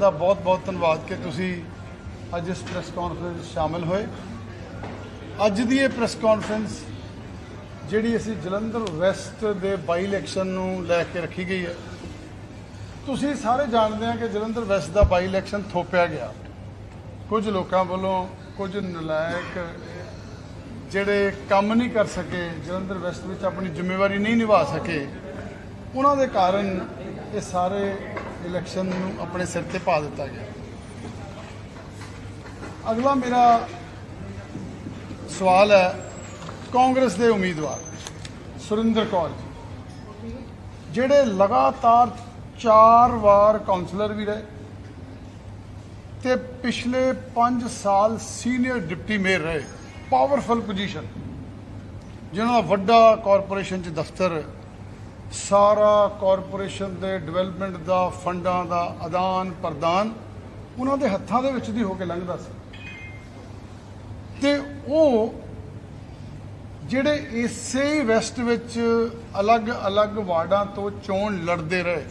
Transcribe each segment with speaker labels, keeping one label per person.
Speaker 1: ਦਾ ਬਹੁਤ-ਬਹੁਤ ਧੰਨਵਾਦ ਕਿ ਤੁਸੀਂ ਅੱਜ ਇਸ ਪ੍ਰੈਸ ਕਾਨਫਰੰਸ ਵਿੱਚ ਸ਼ਾਮਲ ਹੋਏ। ਅੱਜ ਦੀ ਇਹ ਪ੍ਰੈਸ ਕਾਨਫਰੰਸ ਜਿਹੜੀ ਅਸੀਂ ਜਲੰਧਰ ਵੈਸਟ ਦੇ ਬਾਈ ਇਲੈਕਸ਼ਨ ਨੂੰ ਲੈ ਕੇ ਰੱਖੀ ਗਈ ਹੈ। ਤੁਸੀਂ ਸਾਰੇ ਜਾਣਦੇ ਆ ਕਿ ਜਲੰਧਰ ਵੈਸਟ ਦਾ ਬਾਈ ਇਲੈਕਸ਼ਨ ਥੋਪਿਆ ਗਿਆ। ਕੁਝ ਲੋਕਾਂ ਵੱਲੋਂ ਕੁਝ ਨਲਾਇਕ ਜਿਹੜੇ ਕੰਮ ਨਹੀਂ ਕਰ ਸਕੇ, ਜਲੰਧਰ ਵੈਸਟ ਵਿੱਚ ਆਪਣੀ ਜ਼ਿੰਮੇਵਾਰੀ ਨਹੀਂ ਨਿਭਾ ਸਕੇ, ਉਹਨਾਂ ਦੇ ਕਾਰਨ ਇਹ ਸਾਰੇ ਇਲੈਕਸ਼ਨ ਨੂੰ ਆਪਣੇ ਸਿਰ ਤੇ ਪਾ ਦਿੱਤਾ ਗਿਆ। ਅਗਲਾ ਮੇਰਾ ਸਵਾਲ ਹੈ ਕਾਂਗਰਸ ਦੇ ਉਮੀਦਵਾਰ ਸੁਰਿੰਦਰ ਕੌਰ ਜੀ। ਜਿਹੜੇ ਲਗਾਤਾਰ 4 ਵਾਰ ਕਾਉਂਸਲਰ ਵੀ ਰਹੇ ਤੇ ਪਿਛਲੇ 5 ਸਾਲ ਸੀਨੀਅਰ ਡਿਪਟੀ ਮੇਅਰ ਰਹੇ ਪਾਵਰਫੁਲ ਪੋਜੀਸ਼ਨ ਜਿਨ੍ਹਾਂ ਦਾ ਵੱਡਾ ਕਾਰਪੋਰੇਸ਼ਨ 'ਚ ਦਫ਼ਤਰ ਸਾਰਾ ਕਾਰਪੋਰੇਸ਼ਨ ਦੇ ਡਿਵੈਲਪਮੈਂਟ ਦਾ, ਫੰਡਾਂ ਦਾ ਆਦਾਨ ਪ੍ਰਦਾਨ ਉਹਨਾਂ ਦੇ ਹੱਥਾਂ ਦੇ ਵਿੱਚ ਦੀ ਹੋ ਕੇ ਲੰਘਦਾ ਸੀ। ਤੇ ਉਹ ਜਿਹੜੇ ਇਸੇ ਵੈਸਟ ਵਿੱਚ ਅਲੱਗ-ਅਲੱਗ ਵਾਰਡਾਂ ਤੋਂ ਚੋਣ ਲੜਦੇ ਰਹੇ,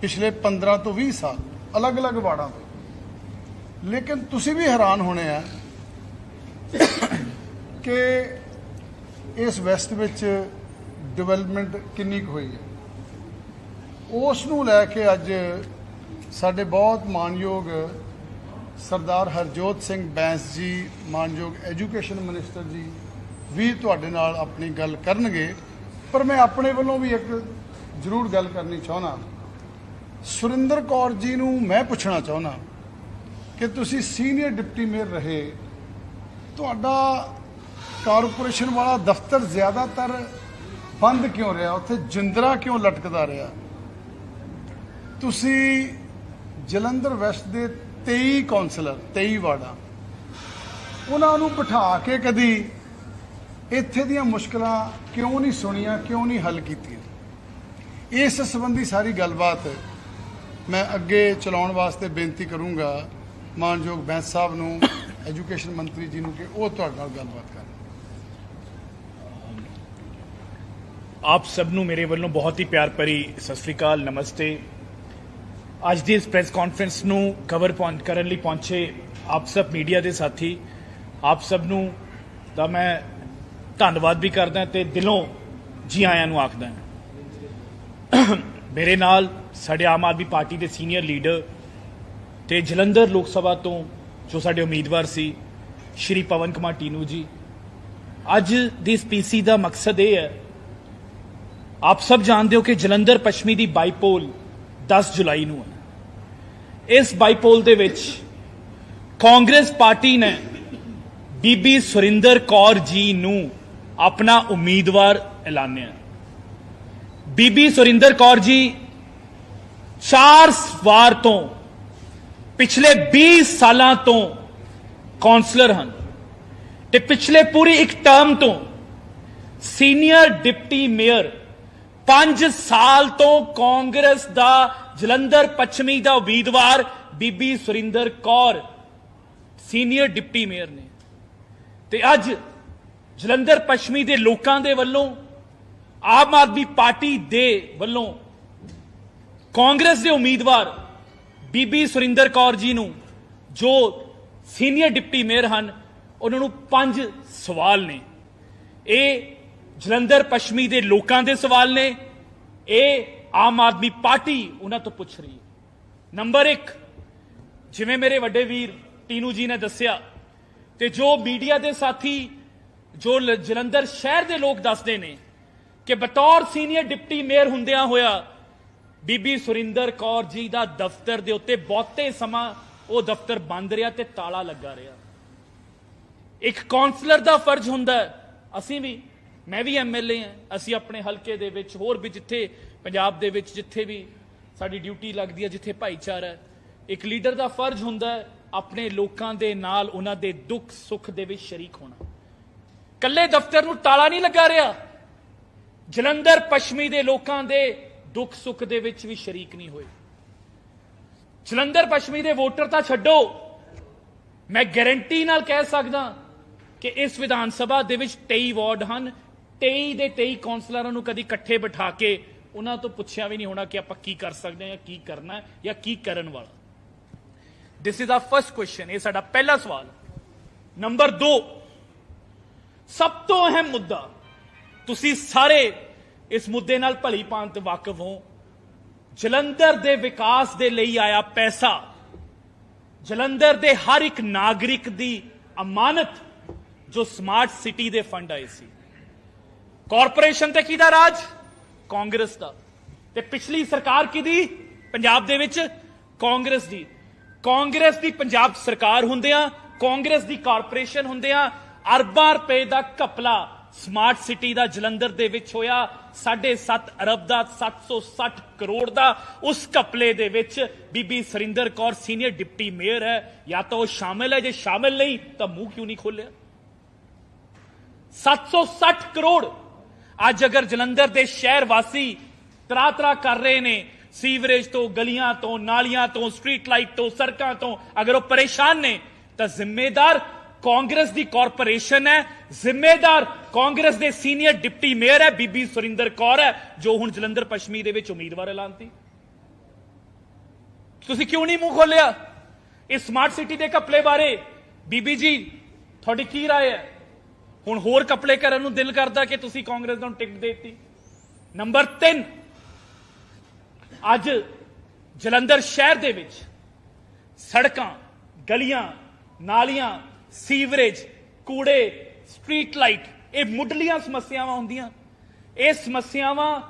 Speaker 1: ਪਿਛਲੇ 15 ਤੋਂ 20 ਸਾਲ ਅਲੱਗ-ਅਲੱਗ ਵਾਰਡਾਂ ਤੋਂ। ਲੇਕਿਨ ਤੁਸੀਂ ਵੀ ਹੈਰਾਨ ਹੋਣੇ ਆ ਕਿ ਇਸ ਵੈਸਟ ਵਿੱਚ ਡਿਵੈਲਪਮੈਂਟ ਕਿੰਨੀ ਕੁ ਹੋਈ ਹੈ? ਉਸ ਨੂੰ ਲੈ ਕੇ ਅੱਜ ਸਾਡੇ ਬਹੁਤ ਮਾਨਯੋਗ ਸਰਦਾਰ ਹਰਜੋਤ ਸਿੰਘ ਬੈਂਸ ਜੀ, ਮਾਨਯੋਗ ਐਜੂਕੇਸ਼ਨ ਮਿਨਿਸਟਰ ਜੀ ਵੀ ਤੁਹਾਡੇ ਨਾਲ ਆਪਣੀ ਗੱਲ ਕਰਨਗੇ। ਪਰ ਮੈਂ ਆਪਣੇ ਵੱਲੋਂ ਵੀ ਇੱਕ ਜ਼ਰੂਰ ਗੱਲ ਕਰਨੀ ਚਾਹੁੰਦਾ। ਸੁਰਿੰਦਰ ਕੌਰ ਜੀ ਨੂੰ ਮੈਂ ਪੁੱਛਣਾ ਚਾਹੁੰਦਾ ਕਿ ਤੁਸੀਂ ਸੀਨੀਅਰ ਡਿਪਟੀ ਮੇਅਰ ਰਹੇ। ਤੁਹਾਡਾ ਕਾਰਪੋਰੇਸ਼ਨ ਵਾਲਾ ਦਫ਼ਤਰ ਜ਼ਿਆਦਾਤਰ ਬੰਦ ਕਿਉਂ ਰਿਹਾ? ਉੱਥੇ ਜਿੰਦਰਾ ਕਿਉਂ ਲਟਕਦਾ ਰਿਹਾ? ਤੁਸੀਂ ਜਲੰਧਰ ਵੈਸਟ ਦੇ 23 ਕਾਉਂਸਲਰ 23 ਵਾਰਡਾਂ, ਉਹਨਾਂ ਨੂੰ ਬਿਠਾ ਕੇ ਕਦੀ ਇੱਥੇ ਦੀਆਂ ਮੁਸ਼ਕਲਾਂ ਕਿਉਂ ਨਹੀਂ ਸੁਣੀਆਂ, ਕਿਉਂ ਨਹੀਂ ਹੱਲ ਕੀਤੀਆਂ? ਇਸ ਸੰਬੰਧੀ ਸਾਰੀ ਗੱਲਬਾਤ ਮੈਂ ਅੱਗੇ ਚਲਾਉਣ ਵਾਸਤੇ ਬੇਨਤੀ ਕਰੂੰਗਾ। ਮਾਨਯੋਗ ਬੈਂਸ ਸਾਹਿਬ ਨੂੰ, ਐਜੂਕੇਸ਼ਨ ਮੰਤਰੀ ਜੀ ਨੂੰ ਕਿ ਉਹ ਤੁਹਾਡੇ ਨਾਲ ਗੱਲਬਾਤ ਕਰਨ।
Speaker 2: ਆਪ ਸਭ ਨੂੰ ਮੇਰੇ ਵੱਲੋਂ ਬਹੁਤ ਹੀ ਪਿਆਰ ਭਰੀ ਸਤਿ ਸ੍ਰੀ ਅਕਾਲ, ਨਮਸਤੇ। ਅੱਜ ਦੀ ਇਸ ਪ੍ਰੈਸ ਕਾਨਫਰੰਸ ਨੂੰ ਕਵਰ ਪਹੁੰਚ ਕਰਨ ਲਈ ਪਹੁੰਚੇ ਆਪ ਸਭ ਮੀਡੀਆ ਦੇ ਸਾਥੀ, ਆਪ ਸਭ ਨੂੰ ਦਾ ਮੈਂ ਧੰਨਵਾਦ ਵੀ ਕਰਦਾ ਤੇ ਦਿਲੋਂ ਜੀ ਆਇਆਂ ਨੂੰ ਆਖਦਾ ਮੇਰੇ ਨਾਲ ਸਾਡੇ ਆਮ ਆਦਮੀ ਪਾਰਟੀ ਦੇ ਸੀਨੀਅਰ ਲੀਡਰ ਤੇ ਜਲੰਧਰ ਲੋਕ ਸਭਾ ਤੋਂ ਜੋ ਸਾਡੇ ਉਮੀਦਵਾਰ ਸੀ, ਸ਼੍ਰੀ ਪਵਨ ਕੁਮਾਰ ਟੀਨੂ ਜੀ। ਅੱਜ ਦੀ ਇਸ ਪੀਸੀ ਦਾ ਮਕਸਦ ਇਹ ਹੈ ਆਪ ਸਭ ਜਾਣਦੇ ਹੋ ਕਿ ਜਲੰਧਰ ਪੱਛਮੀ ਦੀ ਬਾਈਪੋਲ 10 ਜੁਲਾਈ ਨੂੰ ਹੈ। ਇਸ ਬਾਈਪੋਲ ਦੇ ਵਿੱਚ ਕਾਂਗਰਸ ਪਾਰਟੀ ਨੇ ਬੀਬੀ ਸੁਰਿੰਦਰ ਕੌਰ ਜੀ ਨੂੰ ਆਪਣਾ ਉਮੀਦਵਾਰ ਐਲਾਨਿਆ। ਬੀਬੀ ਸੁਰਿੰਦਰ ਕੌਰ ਜੀ ਚਾਰ ਵਾਰ ਤੋਂ ਪਿਛਲੇ 20 ਸਾਲਾਂ ਤੋਂ ਕਾਉਂਸਲਰ ਹਨ ਤੇ ਪਿਛਲੇ ਪੂਰੀ ਇੱਕ ਟਰਮ ਤੋਂ ਸੀਨੀਅਰ ਡਿਪਟੀ ਮੇਅਰ 5 ਸਾਲ ਤੋਂ ਕਾਂਗਰਸ ਦਾ ਜਲੰਧਰ ਪੱਛਮੀ ਦਾ ਉਮੀਦਵਾਰ Bibi Surinder Kaur, senior deputy mayor ਨੇ। ਤੇ ਅੱਜ ਜਲੰਧਰ ਪੱਛਮੀ ਦੇ ਲੋਕਾਂ ਦੇ ਵੱਲੋਂ ਆਮ ਆਦਮੀ ਪਾਰਟੀ ਦੇ ਵੱਲੋਂ ਕਾਂਗਰਸ ਦੇ ਉਮੀਦਵਾਰ ਬੀਬੀ ਸੁਰਿੰਦਰ ਕੌਰ ਜੀ ਨੂੰ ਜੋ ਸੀਨੀਅਰ ਡਿਪਟੀ ਮੇਅਰ ਹਨ, ਉਹਨਾਂ ਨੂੰ ਪੰਜ ਸਵਾਲ ਨੇ। ਇਹ ਜਲੰਧਰ ਪੱਛਮੀ ਦੇ ਲੋਕਾਂ ਦੇ ਸਵਾਲ ਨੇ। ਇਹ ਆਮ ਆਦਮੀ ਪਾਰਟੀ ਉਹਨਾਂ ਤੋਂ ਪੁੱਛ ਰਹੀ ਹੈ। ਨੰਬਰ 1 ਜਿਵੇਂ ਮੇਰੇ ਵੱਡੇ ਵੀਰ ਟੀਨੂ ਜੀ ਨੇ ਦੱਸਿਆ ਤੇ ਜੋ ਮੀਡੀਆ ਦੇ ਸਾਥੀ, ਜੋ ਜਲੰਧਰ ਸ਼ਹਿਰ ਦੇ ਲੋਕ ਦੱਸਦੇ ਨੇ ਕਿ ਬਤੌਰ ਸੀਨੀਅਰ ਡਿਪਟੀ ਮੇਅਰ ਹੁੰਦਿਆਂ ਹੋਇਆ ਬੀਬੀ ਸੁਰਿੰਦਰ ਕੌਰ ਜੀ ਦਾ ਦਫ਼ਤਰ ਦੇ ਉੱਤੇ ਬਹੁਤੇ ਸਮਾਂ ਉਹ ਦਫ਼ਤਰ ਬੰਦ ਰਿਹਾ ਤੇ ਤਾਲਾ ਲੱਗਾ ਰਿਹਾ। ਇੱਕ ਕਾਉਂਸਲਰ ਦਾ ਫਰਜ਼ ਹੁੰਦਾ, ਅਸੀਂ ਵੀ ਮੈਂ ਵੀ ਐਮਐਲਏ ਹਾਂ। ਅਸੀਂ ਆਪਣੇ ਹਲਕੇ ਦੇ ਵਿੱਚ ਹੋਰ ਵੀ ਜਿੱਥੇ ਪੰਜਾਬ ਦੇ ਵਿੱਚ ਜਿੱਥੇ ਵੀ ਸਾਡੀ ਡਿਊਟੀ ਲੱਗਦੀ ਹੈ, ਜਿੱਥੇ ਭਾਈਚਾਰਾ ਹੈ, ਇੱਕ ਲੀਡਰ ਦਾ ਫਰਜ਼ ਹੁੰਦਾ ਹੈ ਆਪਣੇ ਲੋਕਾਂ ਦੇ ਨਾਲ ਉਹਨਾਂ ਦੇ ਦੁੱਖ ਸੁੱਖ ਦੇ ਵਿੱਚ ਸ਼ਰੀਕ ਹੋਣਾ। ਕੱਲੇ ਦਫ਼ਤਰ ਨੂੰ ਤਾਲਾ ਨਹੀਂ ਲੱਗਾ ਰਿਹਾ। ਜਲੰਧਰ, ਪੱਛਮੀ ਦੇ ਲੋਕਾਂ ਦੇ ਦੁੱਖ ਸੁੱਖ ਦੇ ਵਿੱਚ ਵੀ ਸ਼ਰੀਕ ਨਹੀਂ ਹੋਏ। ਜਲੰਧਰ, ਪੱਛਮੀ ਦੇ ਵੋਟਰ ਤਾਂ ਛੱਡੋ। ਮੈਂ ਗਾਰੰਟੀ ਨਾਲ ਕਹਿ ਸਕਦਾ ਕਿ ਇਸ ਵਿਧਾਨ ਸਭਾ ਦੇ ਵਿੱਚ 23 ਵਾਰਡ ਹਨ। 23 ਦੇ 23 ਕਾਉਂਸਲਰਾਂ ਨੂੰ ਕਦੀ ਇਕੱਠੇ ਬਿਠਾ ਕੇ ਉਹਨਾਂ ਤੋਂ ਪੁੱਛਿਆ ਵੀ ਨਹੀਂ ਹੋਣਾ ਕਿ ਆਪਾਂ ਕੀ ਕਰ ਸਕਦੇ ਹਾਂ ਜਾਂ ਕੀ ਕਰਨਾ ਹੈ ਜਾਂ ਕੀ ਕਰਨ ਵਾਲਾ। This is a first question ਇਹ ਸਾਡਾ ਪਹਿਲਾ ਸਵਾਲ। ਨੰਬਰ 2 ਸਭ ਤੋਂ ਅਹਿਮ ਮੁੱਦਾ, ਤੁਸੀਂ ਸਾਰੇ ਇਸ ਮੁੱਦੇ ਨਾਲ ਭਲੀ ਭਾਂਤ ਵਾਕਿਫ ਹੋ। ਜਲੰਧਰ ਦੇ ਵਿਕਾਸ ਦੇ ਲਈ ਆਇਆ ਪੈਸਾ, ਜਲੰਧਰ ਦੇ ਹਰ ਇੱਕ ਨਾਗਰਿਕ ਦੀ ਅਮਾਨਤ ਜੋ ਸਮਾਰਟ ਸਿਟੀ ਦੇ ਫੰਡ ਆਏ ਸੀ। ਕਾਰਪੋਰੇਸ਼ਨ ਤੇ ਕਿਹਦਾ ਰਾਜ? ਕਾਂਗਰਸ ਦਾ। ਤੇ ਪਿਛਲੀ ਸਰਕਾਰ ਕਿਹਦੀ? ਪੰਜਾਬ ਦੇ ਵਿੱਚ ਕਾਂਗਰਸ ਦੀ। ਕਾਂਗਰਸ ਦੀ ਪੰਜਾਬ ਸਰਕਾਰ ਹੁੰਦਿਆਂ ਕਾਂਗਰਸ ਦੀ ਕਾਰਪੋਰੇਸ਼ਨ ਹੁੰਦਿਆਂ ਅਰਬਾਂ ਰੁਪਏ ਦਾ ਘਪਲਾ ਸਮਾਰਟ ਸਿਟੀ ਦਾ ਜਲੰਧਰ ਦੇ ਵਿੱਚ ਹੋਇਆ 7.5 ਅਰਬ ਦਾ 760 ਕਰੋੜ ਦਾ। ਉਸ ਘਪਲੇ ਦੇ ਵਿੱਚ Bibi Surinder Kaur senior deputy mayor ਹੈ। ਜਾਂ ਤਾਂ ਉਹ ਸ਼ਾਮਿਲ ਹੈ। ਜੇ ਸ਼ਾਮਿਲ ਨਹੀਂ, ਤਾਂ ਮੂੰਹ ਕਿਉਂ ਨਹੀਂ ਖੋਲਿਆ 760 ਕਰੋੜ ਅੱਜ ਅਗਰ ਜਲੰਧਰ ਦੇ ਸ਼ਹਿਰ ਵਾਸੀ ਤਰਾ ਤਰਾ ਕਰ ਰਹੇ ਨੇ ਸੀਵਰੇਜ ਤੋਂ ਗਲੀਆਂ ਤੋਂ ਨਾਲੀਆਂ ਤੋਂ ਸਟਰੀਟ ਲਾਈਟ ਤੋਂ ਸੜਕਾਂ ਤੋਂ ਅਗਰ ਉਹ ਪਰੇਸ਼ਾਨ ਨੇ ਤਾਂ ਜ਼ਿੰਮੇਦਾਰ ਕਾਂਗਰਸ ਦੀ ਕਾਰਪੋਰੇਸ਼ਨ ਹੈ ਜ਼ਿੰਮੇਦਾਰ ਕਾਂਗਰਸ ਦੇ ਸੀਨੀਅਰ ਡਿਪਟੀ ਮੇਅਰ ਹੈ ਬੀਬੀ ਸੁਰਿੰਦਰ ਕੌਰ ਹੈ ਜੋ ਹੁਣ ਜਲੰਧਰ ਪੱਛਮੀ ਦੇ ਵਿੱਚ ਉਮੀਦਵਾਰ ਐਲਾਨਤੀ ਤੁਸੀਂ ਕਿਉਂ ਨਹੀਂ ਮੂੰਹ ਖੋਲਿਆ ਇਸ ਸਮਾਰਟ ਸਿਟੀ ਦੇ ਘਪਲੇ ਬਾਰੇ ਬੀਬੀ ਜੀ ਤੁਹਾਡੀ ਕੀ رائے ਹੈ ਹੁਣ ਹੋਰ ਕਪੜੇ ਕਰਨ ਨੂੰ ਦਿਲ ਕਰਦਾ ਕਿ ਤੁਸੀਂ ਕਾਂਗਰਸ ਨੂੰ ਟਿਕਟ ਦੇਤੀ। ਨੰਬਰ 3 ਅੱਜ ਜਲੰਧਰ ਸ਼ਹਿਰ ਦੇ ਵਿੱਚ ਸੜਕਾਂ, ਗਲੀਆਂ, ਨਾਲੀਆਂ, ਸੀਵਰੇਜ, ਕੂੜੇ ਸਟਰੀਟ ਲਾਈਟ ਇਹ ਮੁੱਢਲੀਆਂ ਸਮੱਸਿਆਵਾਂ ਹੁੰਦੀਆਂ। ਇਹ ਸਮੱਸਿਆਵਾਂ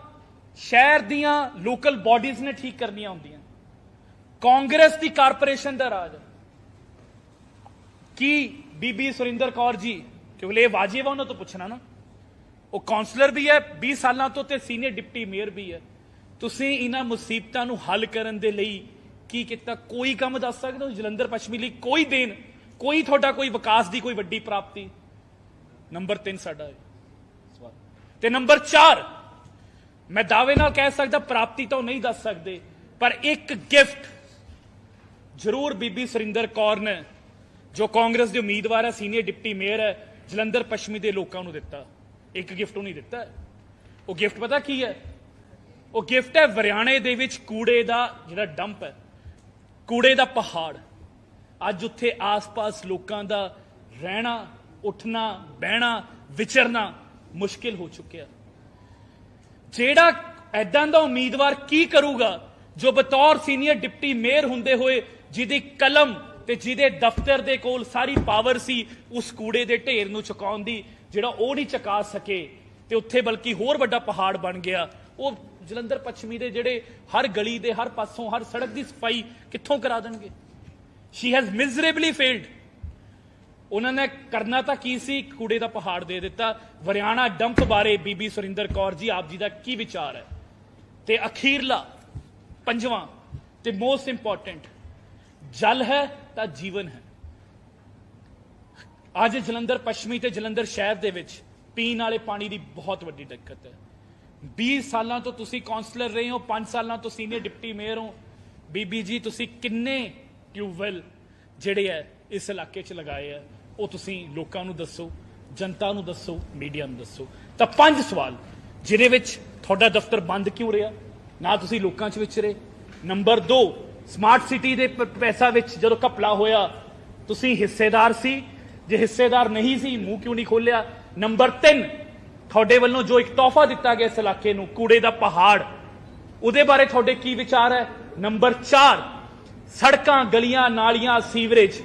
Speaker 2: ਸ਼ਹਿਰ ਦੀਆਂ ਲੋਕਲ ਬਾਡੀਜ਼ ਨੇ ਠੀਕ ਕਰਨੀਆਂ ਹੁੰਦੀਆਂ। ਕਾਂਗਰਸ ਦੀ ਕਾਰਪੋਰੇਸ਼ਨ ਦਾ ਰਾਜ। ਹੈ ਕੀ ਬੀਬੀ ਸੁਰਿੰਦਰ ਕੌਰ ਜੀ ਕਿਉਂਕਿ ਇਹ ਵਾਜਿਬ ਹੈ ਉਹਨਾਂ ਤੋਂ ਪੁੱਛਣਾ ਨਾ ਉਹ ਕਾਉਂਸਲਰ ਵੀ ਹੈ 20 ਸਾਲਾਂ ਤੋਂ ਤੇ ਸੀਨੀਅਰ ਡਿਪਟੀ ਮੇਅਰ ਵੀ ਹੈ ਤੁਸੀਂ ਇਹਨਾਂ ਮੁਸੀਬਤਾਂ ਨੂੰ ਹੱਲ ਕਰਨ ਦੇ ਲਈ ਕੀ ਕੀਤਾ ਕੋਈ ਕੰਮ ਦੱਸ ਸਕਦੇ ਹੋ ਜਲੰਧਰ ਪੱਛਮੀ ਲਈ ਕੋਈ ਦੇਣ ਕੋਈ ਤੁਹਾਡਾ ਕੋਈ ਵਿਕਾਸ ਦੀ ਕੋਈ ਵੱਡੀ ਪ੍ਰਾਪਤੀ ਨੰਬਰ 3 ਸਾਡਾ ਹੈ ਤੇ ਨੰਬਰ 4 ਮੈਂ ਦਾਅਵੇ ਨਾਲ ਕਹਿ ਸਕਦਾ ਪ੍ਰਾਪਤੀ ਤਾਂ ਉਹ ਨਹੀਂ ਦੱਸ ਸਕਦੇ ਪਰ ਇੱਕ ਗਿਫਟ ਜ਼ਰੂਰ ਬੀਬੀ ਸੁਰਿੰਦਰ ਕੌਰ ਨੇ ਜੋ ਕਾਂਗਰਸ ਦੇ ਉਮੀਦਵਾਰ ਹੈ ਸੀਨੀਅਰ ਡਿਪਟੀ ਮੇਅਰ ਹੈ ਜਲੰਧਰ ਪੱਛਮੀ ਦੇ ਲੋਕਾਂ ਨੂੰ ਦਿੱਤਾ। ਇੱਕ ਗਿਫਟ ਉਹ ਨਹੀਂ ਦਿੱਤਾ। ਉਹ ਗਿਫਟ ਪਤਾ ਕੀ ਹੈ? ਉਹ ਗਿਫਟ ਹੈ ਹਰਿਆਣੇ ਦੇ ਵਿੱਚ ਕੂੜੇ ਦਾ ਜਿਹੜਾ ਡੰਪ ਹੈ। ਕੂੜੇ ਦਾ ਪਹਾੜ। ਅੱਜ ਉੱਥੇ ਆਸ-ਪਾਸ ਲੋਕਾਂ ਦਾ ਰਹਿਣਾ, ਉੱਠਣਾ, ਬਹਿਣਾ, ਵਿਚਰਨਾ ਮੁਸ਼ਕਿਲ ਹੋ ਚੁੱਕਿਆ। ਜਿਹੜਾ ਐਦਾਂ ਦਾ ਉਮੀਦਵਾਰ ਕੀ ਕਰੂਗਾ? ਜੋ ਬਤੌਰ ਸੀਨੀਅਰ ਡਿਪਟੀ ਮੇਅਰ ਹੁੰਦੇ ਹੋਏ, ਜਿਹਦੀ ਕਲਮ ਤੇ ਜਿਹਦੇ ਦਫ਼ਤਰ ਦੇ ਕੋਲ ਸਾਰੀ ਪਾਵਰ ਸੀ, ਉਸ ਕੂੜੇ ਦੇ ਢੇਰ ਨੂੰ ਚੁਕਾਉਣ ਦੀ, ਜਿਹੜਾ ਉਹ ਨਹੀਂ ਚੁਕਾ ਸਕੇ, ਤੇ ਉੱਥੇ ਬਲਕਿ ਹੋਰ ਵੱਡਾ ਪਹਾੜ ਬਣ ਗਿਆ। ਉਹ ਜਲੰਧਰ ਪੱਛਮੀ ਦੇ ਜਿਹੜੇ ਹਰ ਗਲੀ ਦੇ, ਹਰ ਪਾਸੋਂ, ਹਰ ਸੜਕ ਦੀ ਸਫ਼ਾਈ ਕਿੱਥੋਂ ਕਰਾ ਦੇਣਗੇ? ਸ਼ੀ ਹੈਜ਼ ਮਿਜ਼ਰੇਬਲੀ ਫੇਲਡ ਉਹਨਾਂ ਨੇ ਕਰਨਾ ਤਾਂ ਕੀ ਸੀ? ਕੂੜੇ ਦਾ ਪਹਾੜ ਦੇ ਦਿੱਤਾ। ਵਰਿਆਣਾ ਡੰਪ ਬਾਰੇ ਬੀਬੀ ਸੁਰਿੰਦਰ ਕੌਰ ਜੀ, ਆਪ ਜੀ ਦਾ ਕੀ ਵਿਚਾਰ ਹੈ? ਤੇ ਅਖੀਰਲਾ, ਪੰਜਵਾਂ, ਤੇ ਮੋਸਟ ਇੰਪੋਰਟੈਂਟ ਜਲ ਹੈ ਤਾਂ ਜੀਵਨ ਹੈ। ਅੱਜ ਜਲੰਧਰ ਪੱਛਮੀ ਤੇ ਜਲੰਧਰ ਸ਼ਹਿਰ ਦੇ ਵਿੱਚ ਪੀਣ ਵਾਲੇ ਪਾਣੀ ਦੀ ਬਹੁਤ ਵੱਡੀ ਦਿੱਕਤ ਹੈ। 20 ਸਾਲਾਂ ਤੋਂ ਤੁਸੀਂ ਕਾਉਂਸਲਰ ਰਹੇ ਹੋ 5 ਸਾਲਾਂ ਤੋਂ ਸੀਨੀਅਰ ਡਿਪਟੀ ਮੇਅਰ ਹੋ। ਬੀਬੀ ਜੀ, ਤੁਸੀਂ ਕਿੰਨੇ ਟਿਊਬਵੈਲ ਜਿਹੜੇ ਹੈ ਇਸ ਇਲਾਕੇ 'ਚ ਲਗਾਏ ਆ ਉਹ ਤੁਸੀਂ ਲੋਕਾਂ ਨੂੰ ਦੱਸੋ, ਜਨਤਾ ਨੂੰ ਦੱਸੋ, ਮੀਡੀਆ ਨੂੰ ਦੱਸੋ। ਤਾਂ ਪੰਜ ਸਵਾਲ, ਜਿਹਦੇ ਵਿੱਚ ਤੁਹਾਡਾ ਦਫ਼ਤਰ ਬੰਦ ਕਿਉਂ ਰਿਹਾ? ਨਾ ਤੁਸੀਂ ਲੋਕਾਂ 'ਚ ਵਿਚਰੇ ਨੰਬਰ 2 ਸਮਾਰਟ ਸਿਟੀ ਦੇ ਪੈਸਾ ਵਿੱਚ ਜਦੋਂ ਘਪਲਾ ਹੋਇਆ, ਤੁਸੀਂ ਹਿੱਸੇਦਾਰ ਸੀ। ਜੇ ਹਿੱਸੇਦਾਰ ਨਹੀਂ ਸੀ, ਮੂੰਹ ਕਿਉਂ ਨਹੀਂ ਖੋਲਿਆ ਨੰਬਰ 3 ਤੁਹਾਡੇ ਵੱਲੋਂ ਜੋ ਇੱਕ ਤੋਹਫਾ ਦਿੱਤਾ ਗਿਆ ਇਸ ਇਲਾਕੇ ਨੂੰ, ਕੂੜੇ ਦਾ ਪਹਾੜ। ਉਹਦੇ ਬਾਰੇ ਤੁਹਾਡੇ ਕੀ ਵਿਚਾਰ ਹੈ? ਨੰਬਰ 4 ਸੜਕਾਂ, ਗਲੀਆਂ, ਨਾਲੀਆਂ, ਸੀਵਰੇਜ।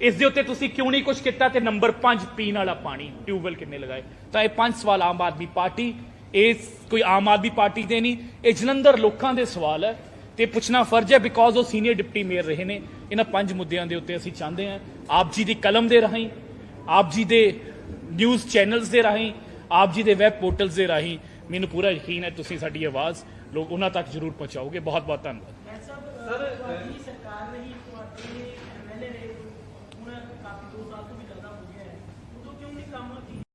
Speaker 2: ਇਸ ਦੇ ਉੱਤੇ ਤੁਸੀਂ ਕਿਉਂ ਨਹੀਂ ਕੁਝ ਕੀਤਾ? ਤੇ ਨੰਬਰ 5 ਪੀਣ ਵਾਲਾ ਪਾਣੀ। ਟਿਊਬਵੈਲ ਕਿੰਨੇ ਲਗਾਏ? ਤਾਂ ਇਹ ਪੰਜ ਸਵਾਲ ਆਮ ਆਦਮੀ ਪਾਰਟੀ, ਇਹ ਕੋਈ ਆਮ ਆਦਮੀ ਪਾਰਟੀ ਦੇ ਨਹੀਂ, ਇਹ ਜਲੰਧਰ ਲੋਕਾਂ ਦੇ ਸਵਾਲ ਹੈ। ਤੇ ਪੁੱਛਣਾ ਫਰਜ਼ ਹੈ ਬਿਕੋਜ਼ ਉਹ ਸੀਨੀਅਰ ਡਿਪਟੀ ਮੇਅਰ ਰਹੇ ਨੇ, ਇਹਨਾਂ ਪੰਜ ਮੁੱਦਿਆਂ ਦੇ ਉੱਤੇ ਅਸੀਂ ਚਾਹੁੰਦੇ ਹਾਂ। ਆਪ ਜੀ ਦੀ ਕਲਮ ਦੇ ਰਾਹੀਂ, ਆਪ ਜੀ ਦੇ ਨਿਊਜ਼ ਚੈਨਲਸ ਦੇ ਰਾਹੀਂ, ਆਪ ਜੀ ਦੇ ਵੈਬ ਪੋਰਟਲਸ ਦੇ ਰਾਹੀਂ ਮੈਨੂੰ ਪੂਰਾ ਯਕੀਨ ਹੈ ਤੁਸੀਂ ਸਾਡੀ ਆਵਾਜ਼ ਲੋਕ ਉਹਨਾਂ ਤੱਕ ਜ਼ਰੂਰ ਪਹੁੰਚਾਓਗੇ। ਬਹੁਤ ਬਹੁਤ ਧੰਨਵਾਦ
Speaker 3: ਸਰ ਸਰਕਾਰ ਰਹੀ ਤੁਹਾਡੇ